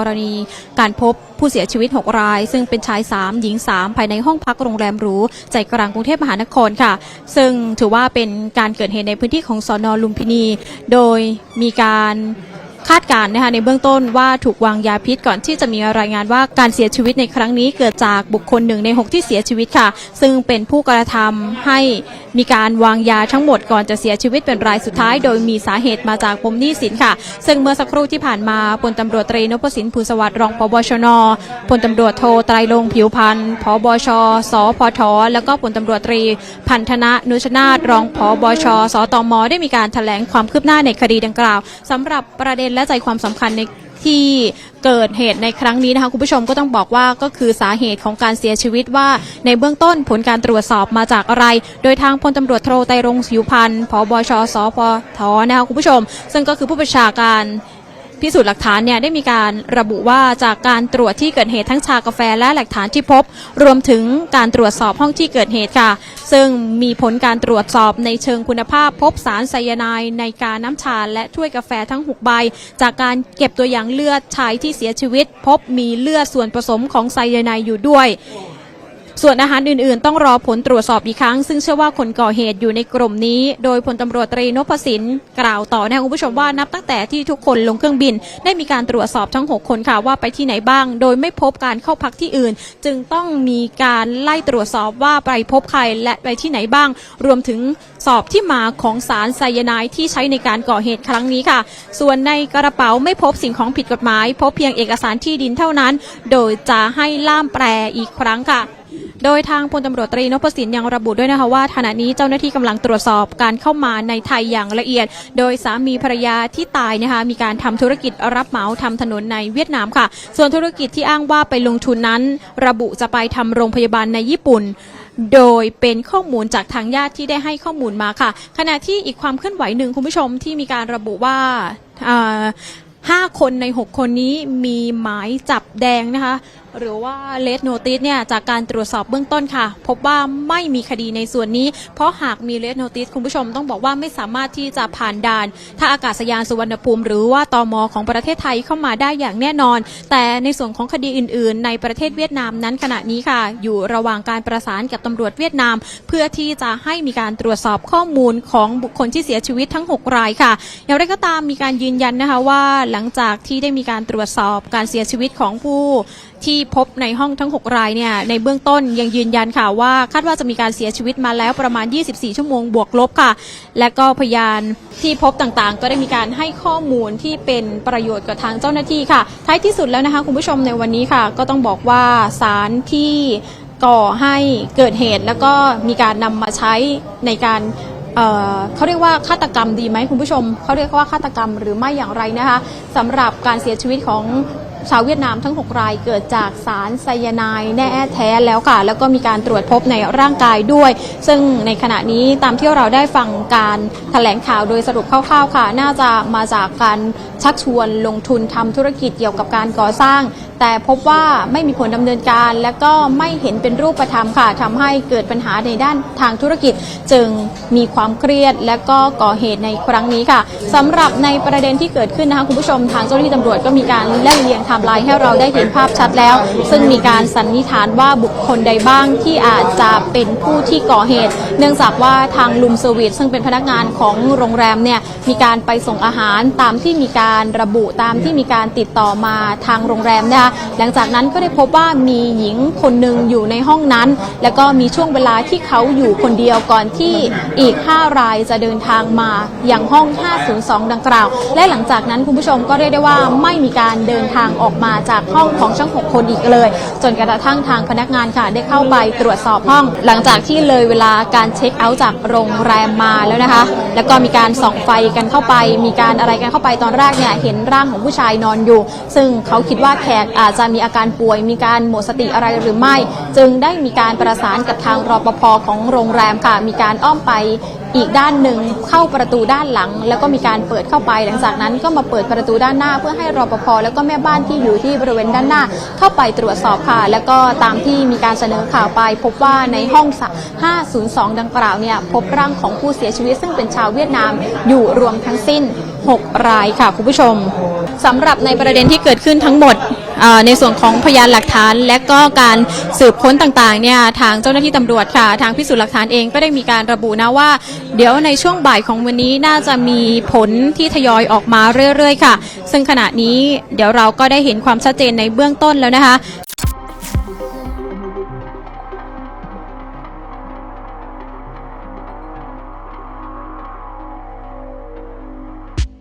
กรณีการพบผู้เสียชีวิต 6 ราย ซึ่งเป็นชาย 3 หญิง 3 ภายในห้องพักโรงแรมหรูใจกลางกรุงเทพมหานครค่ะ ซึ่งถือว่าเป็นการเกิดเหตุในพื้นที่ของสอนอลุมพินี โดยมีการ คาดการณ์นะคะในเบื้องต้นว่าถูกวางยาพิษก่อนที่จะมีรายงานว่าการเสียชีวิตในครั้งนี้เกิดจากบุคคลหนึ่งใน 6 ที่เสียชีวิตค่ะ ซึ่งเป็นผู้กระทำให้มีการวางยาทั้งหมดก่อนจะเสียชีวิตเป็นรายสุดท้าย โดยมีสาเหตุมาจากปมหนี้สินค่ะ ซึ่งเมื่อสักครู่ที่ผ่านมาพลตำรวจตรีนพสินภูสวัสดิ์รองพบชนพลตำรวจโทไตรลงผิวพันธ์พบชสพทแล้วก็พลตำรวจตรี พันธนะนุชนาธรองพบชสตมได้มีการแถลงความคืบหน้าในคดีดังกล่าวสำหรับประเด็นและใจความสำคัญในที่เกิดเหตุในครั้งนี้นะคะคุณผู้ชมก็ต้องบอกว่าก็คือสาเหตุของการเสียชีวิตว่าในเบื้องต้นผลการตรวจสอบมาจากอะไร โดยทางพลตำรวจโทไตรรงสิวพันธ์ผบชสพทนะคะคุณผู้ชม ซึ่งก็คือผู้ประชาการ พิสูจน์หลักฐานเนี่ยได้มีการระบุว่าจากการตรวจที่เกิดเหตุทั้งชากาแฟและหลักฐานที่พบ รวมถึงการตรวจสอบห้องที่เกิดเหตุค่ะ ซึ่งมีผลการตรวจสอบในเชิงคุณภาพพบสารไซยาไนด์ในการน้ำชาและถ้วยกาแฟทั้ง 6 ใบ จากการเก็บตัวอย่างเลือดชายที่เสียชีวิต พบมีเลือดส่วนผสมของไซยาไนด์อยู่ด้วย ส่วนอาหารอื่นๆ ต้องรอผลตรวจสอบอีกครั้ง ซึ่งเชื่อว่าคนก่อเหตุอยู่ในกลุ่มนี้ โดยพลตำรวจตรีนพสินกล่าวต่อนะคุณผู้ชมว่านับตั้งแต่ที่ทุกคนลงเครื่องบิน ได้มีการตรวจสอบทั้ง 6 คนค่ะว่าไปที่ไหนบ้าง โดยไม่พบการเข้าพักที่อื่น จึงต้องมีการไล่ตรวจสอบว่าไปพบใครและไปที่ไหนบ้าง รวมถึงสอบที่มาของสารไซยาไนด์ที่ใช้ในการก่อเหตุครั้งนี้ค่ะ ส่วนในกระเป๋าไม่พบสิ่งของผิดกฎหมาย พบเพียงเอกสารที่ดินเท่านั้น โดยจะให้ล่ามแปลอีกครั้งค่ะ โดยทางพลตำรวจตรีนพสินยังระบุด้วยนะคะว่าขณะนี้เจ้าหน้าที่กำลังตรวจสอบการเข้ามาในไทยอย่างละเอียด โดยสามีภรรยาที่ตายนะคะมีการทำธุรกิจรับเหมาทำถนนในเวียดนามค่ะ ส่วนธุรกิจที่อ้างว่าไปลงทุนนั้น ระบุจะไปทำโรงพยาบาลในญี่ปุ่นโดยเป็นข้อมูลจากทางญาติที่ได้ให้ข้อมูลมาค่ะ ขณะที่อีกความเคลื่อนไหวหนึ่งคุณผู้ชมที่มีการระบุว่าอ่าห้าคนใน 6 คนนี้มีหมายจับแดงนะคะ หรือว่าเลดโนติสเนี่ยจากการตรวจสอบเบื้องต้นค่ะ พบว่าไม่มีคดีในส่วนนี้ เพราะหากมีเลดโนติสคุณผู้ชมต้องบอกว่าไม่สามารถที่จะผ่านด่านท่าอากาศยานสุวรรณภูมิ หรือว่าตอมของประเทศไทยเข้ามาได้อย่างแน่นอน แต่ในส่วนของคดีอื่น ๆ ในประเทศเวียดนามนั้นขณะนี้ค่ะ อยู่ระหว่างการประสานกับตำรวจเวียดนาม เพื่อที่จะให้มีการตรวจสอบข้อมูลของบุคคลที่เสียชีวิตทั้ง 6 รายค่ะ อย่างไรก็ตามมีการยืนยันนะคะว่าหลังจากที่ได้มีการตรวจสอบการเสียชีวิตของผู้ ที่พบในห้องทั้ง 6 รายเนี่ยในเบื้องต้นยังยืนยันค่ะว่าคาดว่าจะมีการเสียชีวิตมาแล้วประมาณ 24 ชั่วโมงบวกลบค่ะ และก็พยานที่พบต่างๆ ก็ได้มีการให้ข้อมูลที่เป็นประโยชน์กับทางเจ้าหน้าที่ค่ะ ท้ายที่สุดแล้วนะคะคุณผู้ชมในวันนี้ค่ะ ก็ต้องบอกว่าสารที่ก่อให้เกิดเหตุแล้วก็มีการนำมาใช้ในการเเขาเรียกว่าฆาตกรรมดีไหมคุณผู้ชม เขาเรียกว่าฆาตกรรมหรือไม่อย่างไรนะคะสำหรับการเสียชีวิตของ ชาวเวียดนามทั้ง 6 รายเกิดจากสารไซยาไนด์แน่แท้แล้วค่ะ แล้วก็มีการตรวจพบในร่างกายด้วย ซึ่งในขณะนี้ตามที่เราได้ฟังการแถลงข่าวโดยสรุปคร่าวๆค่ะ น่าจะมาจากการชักชวนลงทุนทำธุรกิจเกี่ยวกับการก่อสร้างแต่พบว่าไม่มีผลดำเนินการ และก็ไม่เห็นเป็นรูปธรรมค่ะทำให้เกิดปัญหาในด้านทางธุรกิจ จึงมีความเครียด และก็ก่อเหตุในครั้งนี้ค่ะสำหรับในประเด็นที่เกิดขึ้นนะคะคุณผู้ชมทางเจ้าหน้าที่ตำรวจก็มีการไล่เลียงไทม์ไลน์ให้เราได้เห็นภาพชัดแล้ว ซึ่งมีการสันนิษฐานว่าบุคคลใดบ้างที่อาจจะเป็นผู้ที่ก่อเหตุ เนื่องจากว่าทางลุมเซอร์วิสซึ่งเป็นพนักงานของโรงแรมเนี่ยมีการไปส่งอาหารตามที่มีการระบุตามที่มีการติดต่อมาทางโรงแรมนะคะหลังจากนั้นก็ได้พบว่ามีหญิงคนหนึ่งอยู่ในห้องนั้น แล้วก็มีช่วงเวลาที่เขาอยู่คนเดียวก่อนที่อีก 5 รายจะเดินทางมาอย่างห้อง 502 ดังกล่าว และหลังจากนั้นคุณผู้ชมก็เรียกได้ว่าไม่มีการเดินทางออกมาจากห้องของทั้ง6 คนอีกเลย จนกระทั่งทางพนักงานค่ะได้เข้าไปตรวจสอบห้อง หลังจากที่เลยเวลาการเช็คเอาท์จากโรงแรมมาแล้วนะคะ แล้วก็มีการส่องไฟกันเข้าไป มีการอะไรกันเข้าไปตอนแรกเนี่ยเห็นร่างของผู้ชายนอนอยู่ ซึ่งเขาคิดว่าแขกอาจจะมีอาการป่วยมีการหมดสติอะไรหรือไม่ จึงได้มีการประสานกับทางรปภของโรงแรมค่ะมีการอ้อมไปอีกด้านหนึ่งเข้าประตูด้านหลัง แล้วก็มีการเปิดเข้าไป หลังจากนั้นก็มาเปิดประตูด้านหน้า เพื่อให้รปภแล้วก็แม่บ้านที่อยู่ที่บริเวณด้านหน้า เข้าไปตรวจสอบค่ะ แล้วก็ตามที่มีการเสนอข่าวไป พบว่าในห้อง 502 ดังกล่าวเนี่ยพบร่างของผู้เสียชีวิต ซึ่งเป็นชาวเวียดนามอยู่รวมทั้งสิ้น 6 รายค่ะคุณผู้ชมสำหรับในประเด็นที่เกิดขึ้นทั้งหมด ในส่วนของพยานหลักฐาน และก็การสืบค้นต่างๆเนี่ยทางเจ้าหน้าที่ตำรวจค่ะ ทางพิสูจน์หลักฐานเองก็ได้มีการระบุนะว่า เดี๋ยวในช่วงบ่ายของวันนี้น่าจะมีผลที่ทยอยออกมาเรื่อยๆ ค่ะ ซึ่งขณะนี้เดี๋ยวเราก็ได้เห็นความชัดเจนในเบื้องต้นแล้วนะคะ